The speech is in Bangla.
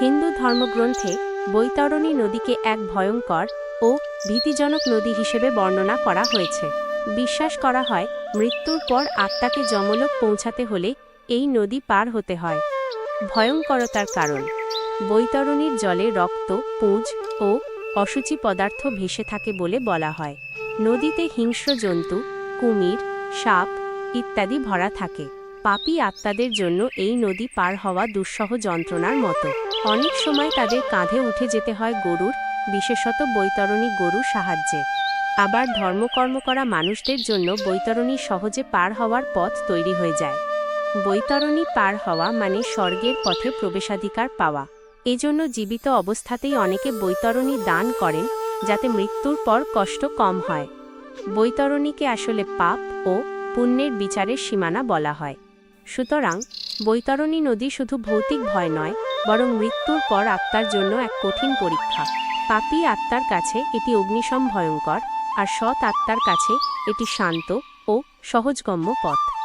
হিন্দু ধর্মগ্রন্থে বৈতরণী নদীকে এক ভয়ঙ্কর ও ভীতিজনক নদী হিসেবে বর্ণনা করা হয়েছে। বিশ্বাস করা হয়, মৃত্যুর পর আত্মাকে যমলোক পৌঁছাতে হলে এই নদী পার হতে হয়। ভয়ঙ্করতার কারণ, বৈতরণীর জলে রক্ত, পুঁজ ও অসুচি পদার্থ ভেসে থাকে বলে বলা হয়। নদীতে হিংস্র জন্তু, কুমির, সাপ ইত্যাদি ভরা থাকে। পাপী আত্মাদের জন্য এই নদী পার হওয়া দুঃসহ যন্ত্রণার মতো। অনেক সময় তাদের কাঁধে উঠে যেতে হয় গরুর, বিশেষত বৈতরণী গরুর সাহায্যে। আবার ধর্মকর্ম করা মানুষদের জন্য বৈতরণী সহজে পার হওয়ার পথ তৈরি হয়ে যায়। বৈতরণী পার হওয়া মানে স্বর্গের পথে প্রবেশাধিকার পাওয়া। এজন্য জীবিত অবস্থাতেই অনেকে বৈতরণী দান করেন, যাতে মৃত্যুর পর কষ্ট কম হয়। বৈতরণীকে আসলে পাপ ও পুণ্যের বিচারের সীমানা বলা হয়। সুতরাং বৈতরণী নদী শুধু ভৌতিক ভয় নয়, বরং মৃত্যুর পর আত্মার জন্য এক কঠিন পরীক্ষা। পাপি আত্মার কাছে এটি অগ্নিসম ভয়ঙ্কর, আর সৎ আত্মার কাছে এটি শান্ত ও সহজগম্য পথ।